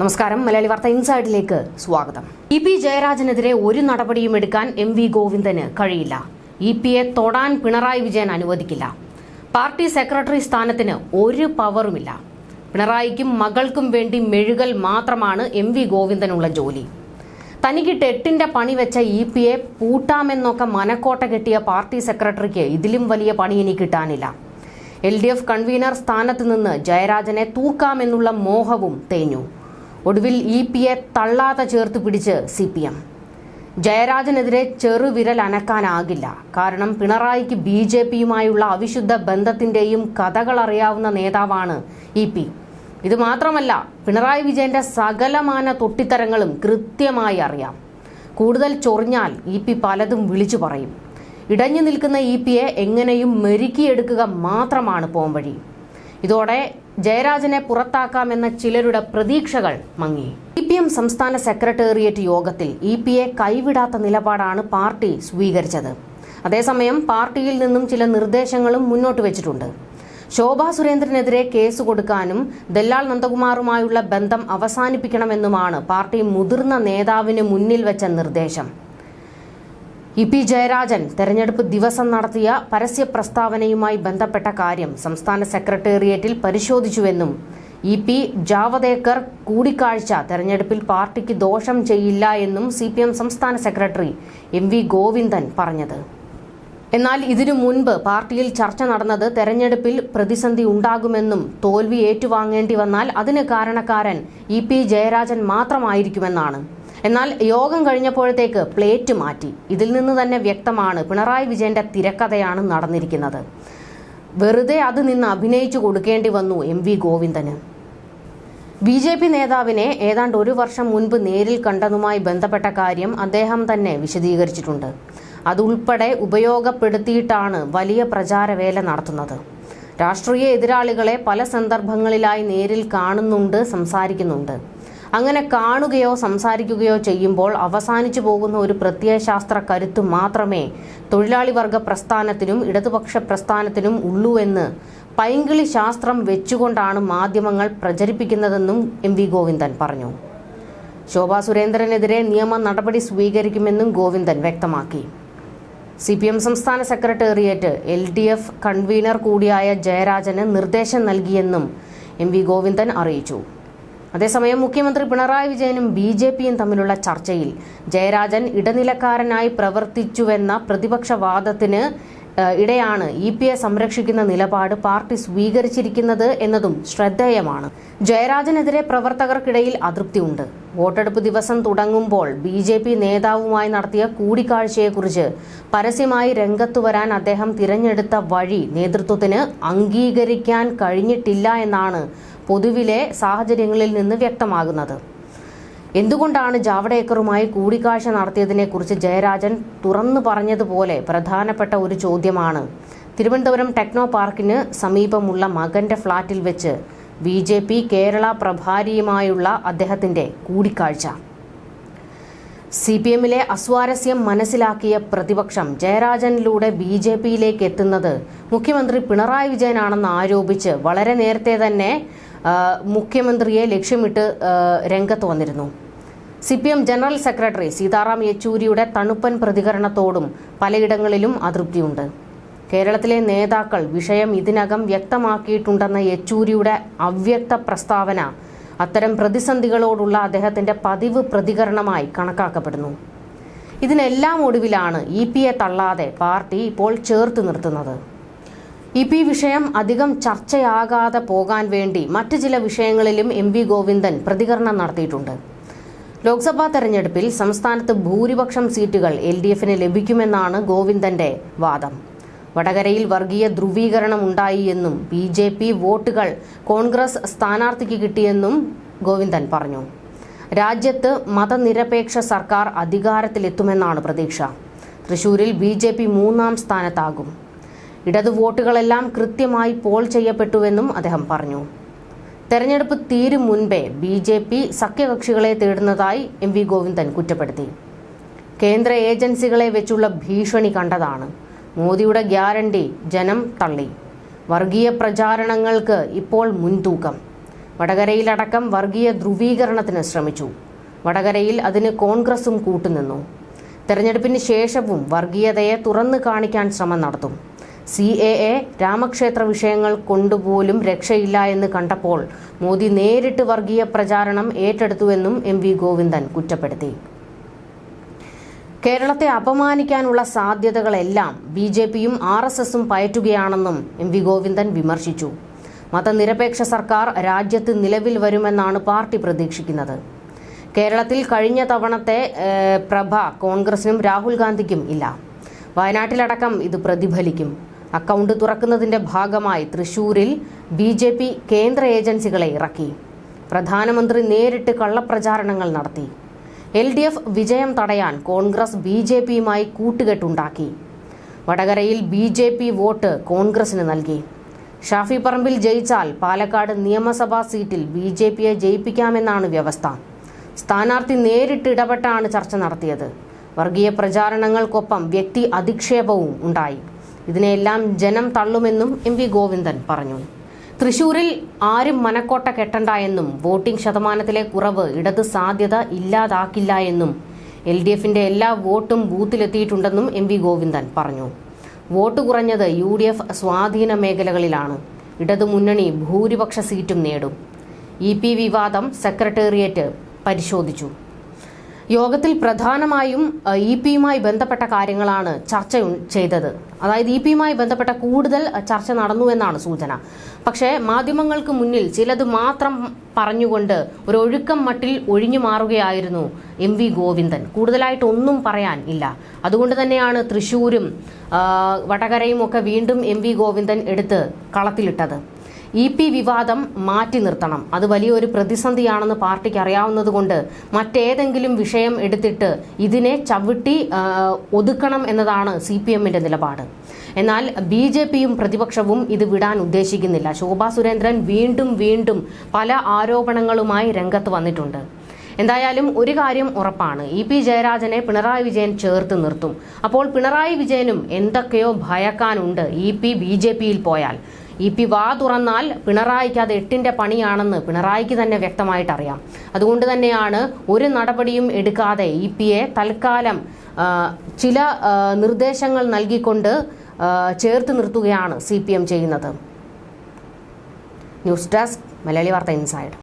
നമസ്കാരം. മലയാളി വാർത്ത ഇൻസൈഡിലേക്ക് സ്വാഗതം. ഇ പി ജയരാജനെതിരെ ഒരു നടപടിയും എടുക്കാൻ എം വി ഗോവിന്ദന് കഴിയില്ല. ഇ പിയെ തൊടാൻ പിണറായി വിജയൻ അനുവദിക്കില്ല. പാർട്ടി സെക്രട്ടറി സ്ഥാനത്തിന് ഒരു പവറുമില്ല. പിണറായിക്കും മകൾക്കും വേണ്ടി മെഴുകൽ മാത്രമാണ് എം വി ഗോവിന്ദനുള്ള ജോലി. തനിക്ക് ടെട്ടിന്റെ പണി വെച്ച ഇ പിയെ പൂട്ടാമെന്നൊക്കെ മനക്കോട്ട കെട്ടിയ പാർട്ടി സെക്രട്ടറിക്ക് ഇതിലും വലിയ പണി ഇനി കിട്ടാനില്ല. എൽ ഡി എഫ് കൺവീനർ സ്ഥാനത്ത് നിന്ന് ജയരാജനെ തൂക്കാമെന്നുള്ള മോഹവും തേഞ്ഞു. ഒടുവിൽ ഇ പിയെ തള്ളാതെ ചേർത്ത് പിടിച്ച് സി പി എം. ജയരാജനെതിരെ ചെറുവിരൽ അനക്കാനാകില്ല. കാരണം പിണറായിക്ക് ബി ജെ പിയുമായുള്ള അവിശുദ്ധ ബന്ധത്തിന്റെയും കഥകൾ അറിയാവുന്ന നേതാവാണ് ഇ പി. ഇത് മാത്രമല്ല പിണറായി വിജയന്റെ സകലമാന തൊട്ടിത്തരങ്ങളും കൃത്യമായി അറിയാം. കൂടുതൽ ചൊറിഞ്ഞാൽ ഇ പി പലതും വിളിച്ചു പറയും. ഇടഞ്ഞു നിൽക്കുന്ന ഇ പിയെ എങ്ങനെയും മെരുക്കിയെടുക്കുക മാത്രമാണ് പോംവഴി. ഇതോടെ ജയരാജനെ പുറത്താക്കാമെന്ന ചിലരുടെ പ്രതീക്ഷകൾ മങ്ങി. സി പി എം സംസ്ഥാന സെക്രട്ടേറിയറ്റ് യോഗത്തിൽ ഇ പി എ കൈവിടാത്ത നിലപാടാണ് പാർട്ടി സ്വീകരിച്ചത്. അതേസമയം പാർട്ടിയിൽ നിന്നും ചില നിർദ്ദേശങ്ങളും മുന്നോട്ട് വെച്ചിട്ടുണ്ട്. ശോഭാ സുരേന്ദ്രനെതിരെ കേസ് കൊടുക്കാനും ദല്ലാൽ നന്ദകുമാറുമായുള്ള ബന്ധം അവസാനിപ്പിക്കണമെന്നുമാണ് പാർട്ടി മുതിർന്ന നേതാവിന് മുന്നിൽ വെച്ച നിർദ്ദേശം. ഇ പി ജയരാജൻ തെരഞ്ഞെടുപ്പ് ദിവസം നടത്തിയ പരസ്യ പ്രസ്താവനയുമായി ബന്ധപ്പെട്ട കാര്യം സംസ്ഥാന സെക്രട്ടേറിയറ്റിൽ പരിശോധിച്ചുവെന്നും ഇ പി ജാവദേക്കർ കൂടിക്കാഴ്ച തെരഞ്ഞെടുപ്പിൽ പാർട്ടിക്ക് ദോഷം ചെയ്യില്ല എന്നും സി പി എം സംസ്ഥാന സെക്രട്ടറി എം വി ഗോവിന്ദൻ പറഞ്ഞത്. എന്നാൽ ഇതിനു മുൻപ് പാർട്ടിയിൽ ചർച്ച നടന്നത് തെരഞ്ഞെടുപ്പിൽ പ്രതിസന്ധി ഉണ്ടാകുമെന്നും തോൽവി ഏറ്റുവാങ്ങേണ്ടി വന്നാൽ അതിന് കാരണക്കാരൻ ഇ പി ജയരാജൻ മാത്രമായിരിക്കുമെന്നാണ്. എന്നാൽ യോഗം കഴിഞ്ഞപ്പോഴത്തേക്ക് പ്ലേറ്റ് മാറ്റി. ഇതിൽ നിന്ന് തന്നെ വ്യക്തമാണ് പിണറായി വിജയന്റെ തിരക്കഥയാണ് നടന്നിരിക്കുന്നത്. വെറുതെ അത് നിന്ന് അഭിനയിച്ചു കൊടുക്കേണ്ടി വന്നു എം വി ഗോവിന്ദന്. ബി ജെ പി നേതാവിനെ ഏതാണ്ട് ഒരു വർഷം മുൻപ് നേരിൽ കണ്ടതുമായി ബന്ധപ്പെട്ട കാര്യം അദ്ദേഹം തന്നെ വിശദീകരിച്ചിട്ടുണ്ട്. അതുൾപ്പെടെ ഉപയോഗപ്പെടുത്തിയിട്ടാണ് വലിയ പ്രചാരവേല നടത്തുന്നത്. രാഷ്ട്രീയ എതിരാളികളെ പല സന്ദർഭങ്ങളിലായി നേരിൽ കാണുന്നുണ്ട് സംസാരിക്കുന്നുണ്ട്. അങ്ങനെ കാണുകയോ സംസാരിക്കുകയോ ചെയ്യുമ്പോൾ അവസാനിച്ചു പോകുന്ന ഒരു പ്രത്യയശാസ്ത്ര കരുത്ത് മാത്രമേ തൊഴിലാളി വർഗ പ്രസ്ഥാനത്തിനും ഇടതുപക്ഷ പ്രസ്ഥാനത്തിനും ഉള്ളൂ എന്ന് പൈങ്കിളി ശാസ്ത്രം വെച്ചുകൊണ്ടാണ് മാധ്യമങ്ങൾ പ്രചരിപ്പിക്കുന്നതെന്നും എം വി ഗോവിന്ദൻ പറഞ്ഞു. ശോഭാ സുരേന്ദ്രനെതിരെ നിയമ നടപടി സ്വീകരിക്കുമെന്നും ഗോവിന്ദൻ വ്യക്തമാക്കി. സി പി എം സംസ്ഥാന secretariat L D F convenor കൂടിയായ ജയരാജന് നിർദ്ദേശം നൽകിയെന്നും എം വി ഗോവിന്ദൻ അറിയിച്ചു. അതേസമയം മുഖ്യമന്ത്രി പിണറായി വിജയനും ബി ജെ പിയും തമ്മിലുള്ള ചർച്ചയിൽ ജയരാജൻ ഇടനിലക്കാരനായി പ്രവർത്തിച്ചുവെന്ന പ്രതിപക്ഷ വാദത്തിന് ഇടയാണ് ഇ എ സംരക്ഷിക്കുന്ന നിലപാട് പാർട്ടി സ്വീകരിച്ചിരിക്കുന്നത് എന്നതും ശ്രദ്ധേയമാണ്. ജയരാജനെതിരെ പ്രവർത്തകർക്കിടയിൽ അതൃപ്തിയുണ്ട്. വോട്ടെടുപ്പ് ദിവസം തുടങ്ങുമ്പോൾ ബി ജെ പി നേതാവുമായി നടത്തിയ കൂടിക്കാഴ്ചയെക്കുറിച്ച് പരസ്യമായി രംഗത്തു വരാൻ അദ്ദേഹം തിരഞ്ഞെടുത്ത വഴി നേതൃത്വത്തിന് അംഗീകരിക്കാൻ കഴിഞ്ഞിട്ടില്ല എന്നാണ് പൊതുവിലെ സാഹചര്യങ്ങളിൽ നിന്ന് വ്യക്തമാകുന്നത്. എന്തുകൊണ്ടാണ് ജാവ്ഡേക്കറുമായി കൂടിക്കാഴ്ച നടത്തിയതിനെക്കുറിച്ച് ജയരാജൻ തുറന്നു പറഞ്ഞതുപോലെ പ്രധാനപ്പെട്ട ഒരു ചോദ്യമാണ്. തിരുവനന്തപുരം ടെക്നോ പാർക്കിന് സമീപമുള്ള മകന്റെ ഫ്ളാറ്റിൽ വെച്ച് ബി ജെ പി കേരള പ്രഭാരിയുമായുള്ള അദ്ദേഹത്തിന്റെ കൂടിക്കാഴ്ച. സി പി എമ്മിലെ അസ്വാരസ്യം മനസ്സിലാക്കിയ പ്രതിപക്ഷം ജയരാജനിലൂടെ ബി ജെ പിയിലേക്ക് എത്തുന്നത് മുഖ്യമന്ത്രി പിണറായി വിജയനാണെന്ന് ആരോപിച്ച് വളരെ നേരത്തെ തന്നെ മുഖ്യമന്ത്രിയെ ലക്ഷ്യമിട്ട് രംഗത്ത് വന്നിരുന്നു. C P M general secretary Sitaram യെച്ചൂരിയുടെ തണുപ്പൻ പ്രതികരണത്തോടും പലയിടങ്ങളിലും അതൃപ്തിയുണ്ട്. കേരളത്തിലെ നേതാക്കൾ വിഷയം ഇതിനകം വ്യക്തമാക്കിയിട്ടുണ്ടെന്ന യെച്ചൂരിയുടെ അവ്യക്ത പ്രസ്താവന അത്തരം പ്രതിസന്ധികളോടുള്ള അദ്ദേഹത്തിന്റെ പതിവ് പ്രതികരണമായി കണക്കാക്കപ്പെടുന്നു. ഇതിനെല്ലാം ഒടുവിലാണ് ഇ പിയെ തള്ളാതെ പാർട്ടി ഇപ്പോൾ ചേർത്ത് നിർത്തുന്നത്. ഇ പി വിഷയം അധികം ചർച്ചയാകാതെ പോകാൻ വേണ്ടി മറ്റു ചില വിഷയങ്ങളിലും എം വി ഗോവിന്ദൻ പ്രതികരണം നടത്തിയിട്ടുണ്ട്. ലോക്സഭാ തെരഞ്ഞെടുപ്പിൽ സംസ്ഥാനത്ത് ഭൂരിപക്ഷം സീറ്റുകൾ എൽ ഡി എഫിന് ലഭിക്കുമെന്നാണ് ഗോവിന്ദന്റെ വാദം. വടകരയിൽ വർഗീയ ധ്രുവീകരണം ഉണ്ടായി എന്നും ബി ജെ പി വോട്ടുകൾ കോൺഗ്രസ് സ്ഥാനാർത്ഥിക്ക് കിട്ടിയെന്നും ഗോവിന്ദൻ പറഞ്ഞു. രാജ്യത്ത് മതനിരപേക്ഷ സർക്കാർ അധികാരത്തിലെത്തുമെന്നാണ് പ്രതീക്ഷ. തൃശൂരിൽ ബി ജെ പി മൂന്നാം സ്ഥാനത്താകും. ഇടതു വോട്ടുകളെല്ലാം കൃത്യമായി പോൾ ചെയ്യപ്പെട്ടുവെന്നും അദ്ദേഹം പറഞ്ഞു. തെരഞ്ഞെടുപ്പ് തീരും മുൻപേ ബി ജെ പി സഖ്യകക്ഷികളെ തേടുന്നതായി എം വി ഗോവിന്ദൻ കുറ്റപ്പെടുത്തി. കേന്ദ്ര ഏജൻസികളെ വെച്ചുള്ള ഭീഷണി കണ്ടതാണ്. മോദിയുടെ ഗ്യാരണ്ടി ജനം തള്ളി. വർഗീയ പ്രചാരണങ്ങൾക്ക് ഇപ്പോൾ മുൻതൂക്കം. വടകരയിലടക്കം വർഗീയ ധ്രുവീകരണത്തിന് ശ്രമിച്ചു. വടകരയിൽ അതിന് കോൺഗ്രസും കൂട്ടുനിന്നു. തെരഞ്ഞെടുപ്പിന് ശേഷവും വർഗീയതയെ തുറന്നു കാണിക്കാൻ ശ്രമം നടത്തും. സി എ എ രാമക്ഷേത്ര വിഷയങ്ങൾ കൊണ്ടുപോലും രക്ഷയില്ല എന്ന് കണ്ടപ്പോൾ മോദി നേരിട്ട് വർഗീയ പ്രചാരണം ഏറ്റെടുത്തുവെന്നും എം വി ഗോവിന്ദൻ കുറ്റപ്പെടുത്തി. കേരളത്തെ അപമാനിക്കാനുള്ള സാധ്യതകളെല്ലാം ബി ജെ പിയും ആർ എസ് എസും പയറ്റുകയാണെന്നും എം വി ഗോവിന്ദൻ വിമർശിച്ചു. മതനിരപേക്ഷ സർക്കാർ രാജ്യത്ത് നിലവിൽ വരുമെന്നാണ് പാർട്ടി പ്രതീക്ഷിക്കുന്നത്. കേരളത്തിൽ കഴിഞ്ഞ തവണത്തെ പ്രഭ കോൺഗ്രസിനും രാഹുൽ ഗാന്ധിക്കും ഇല്ല. വയനാട്ടിലടക്കം ഇത് പ്രതിഫലിക്കും. അക്കൗണ്ട് തുറക്കുന്നതിന്റെ ഭാഗമായി തൃശൂരിൽ ബി ജെ പി കേന്ദ്ര ഏജൻസികളെ ഇറക്കി. പ്രധാനമന്ത്രി നേരിട്ട് കള്ളപ്രചാരണങ്ങൾ നടത്തി. എൽ ഡി എഫ് വിജയം തടയാൻ കോൺഗ്രസ് ബി ജെ പിയുമായി കൂട്ടുകെട്ടുണ്ടാക്കി. വടകരയിൽ ബി ജെ പി വോട്ട് കോൺഗ്രസിന് നൽകി. ഷാഫി പറമ്പിൽ ജയിച്ചാൽ പാലക്കാട് നിയമസഭാ സീറ്റിൽ ബി ജെ പിയെ ജയിപ്പിക്കാമെന്നാണ് വ്യവസ്ഥ. സ്ഥാനാർത്ഥി നേരിട്ട് ഇടപെട്ടാണ് ചർച്ച നടത്തിയത്. വർഗീയ പ്രചാരണങ്ങൾക്കൊപ്പം വ്യക്തി അധിക്ഷേപവും ഉണ്ടായി. ഇതിനെല്ലാം ജനം തള്ളുമെന്നും എം വി ഗോവിന്ദൻ പറഞ്ഞു. തൃശൂരിൽ ആരും മനക്കോട്ട കെട്ടണ്ട എന്നും വോട്ടിംഗ് ശതമാനത്തിലെ കുറവ് ഇടത് സാധ്യത ഇല്ലാതാക്കില്ല എന്നും എൽ ഡി എഫിന്റെ എല്ലാ വോട്ടും ബൂത്തിലെത്തിയിട്ടുണ്ടെന്നും എം വി ഗോവിന്ദൻ പറഞ്ഞു. വോട്ട് കുറഞ്ഞത് യു ഡി എഫ് സ്വാധീന മേഖലകളിലാണ്. ഇടതുമുന്നണി ഭൂരിപക്ഷ സീറ്റും നേടും. ഇ പി വിവാദം സെക്രട്ടേറിയറ്റ് പരിശോധിച്ചു. യോഗത്തിൽ പ്രധാനമായും ഇ പിയുമായി ബന്ധപ്പെട്ട കാര്യങ്ങളാണ് ചർച്ച ചെയ്തത്. അതായത് ഇ പിയുമായി ബന്ധപ്പെട്ട കൂടുതൽ ചർച്ച നടന്നു എന്നാണ് സൂചന. പക്ഷേ മാധ്യമങ്ങൾക്ക് മുന്നിൽ ചിലത് മാത്രം പറഞ്ഞുകൊണ്ട് ഒരു ഒഴുക്കം മട്ടിൽ ഒഴിഞ്ഞു മാറുകയായിരുന്നു എം വി ഗോവിന്ദൻ. കൂടുതലായിട്ടൊന്നും പറയാൻ ഇല്ല. അതുകൊണ്ട് തന്നെയാണ് തൃശ്ശൂരും വടകരയും ഒക്കെ വീണ്ടും എം വി ഗോവിന്ദൻ എടുത്ത് കളത്തിലിട്ടത്. ഇ പി വിവാദം മാറ്റി നിർത്തണം. അത് വലിയൊരു പ്രതിസന്ധിയാണെന്ന് പാർട്ടിക്ക് അറിയാവുന്നതുകൊണ്ട് മറ്റേതെങ്കിലും വിഷയം എടുത്തിട്ട് ഇതിനെ ചവിട്ടി ഒതുക്കണം എന്നതാണ് സി പി എമ്മിന്റെ നിലപാട്. എന്നാൽ ബി ജെ പിയും പ്രതിപക്ഷവും ഇത് വിടാൻ ഉദ്ദേശിക്കുന്നില്ല. ശോഭാ സുരേന്ദ്രൻ വീണ്ടും വീണ്ടും പല ആരോപണങ്ങളുമായി രംഗത്ത് വന്നിട്ടുണ്ട്. എന്തായാലും ഒരു കാര്യം ഉറപ്പാണ്. ഇ പി ജയരാജനെ പിണറായി വിജയൻ ചേർത്ത് നിർത്തും. അപ്പോൾ പിണറായി വിജയനും എന്തൊക്കെയോ ഭയക്കാനുണ്ട് ഇ പി ബി ജെ പിയിൽ പോയാൽ. ഇ പി വാ തുറന്നാൽ പിണറായിക്ക് അത് എട്ടിന്റെ പണിയാണെന്ന് പിണറായിക്ക് തന്നെ വ്യക്തമായിട്ട് അറിയാം അതുകൊണ്ട് തന്നെയാണ് ഒരു നടപടിയും എടുക്കാതെ ഇ എ തൽക്കാലം ചില നിർദ്ദേശങ്ങൾ നൽകിക്കൊണ്ട് ചേർത്ത് നിർത്തുകയാണ് സി പി എം ചെയ്യുന്നത്. News desk Malayali Vartha inside.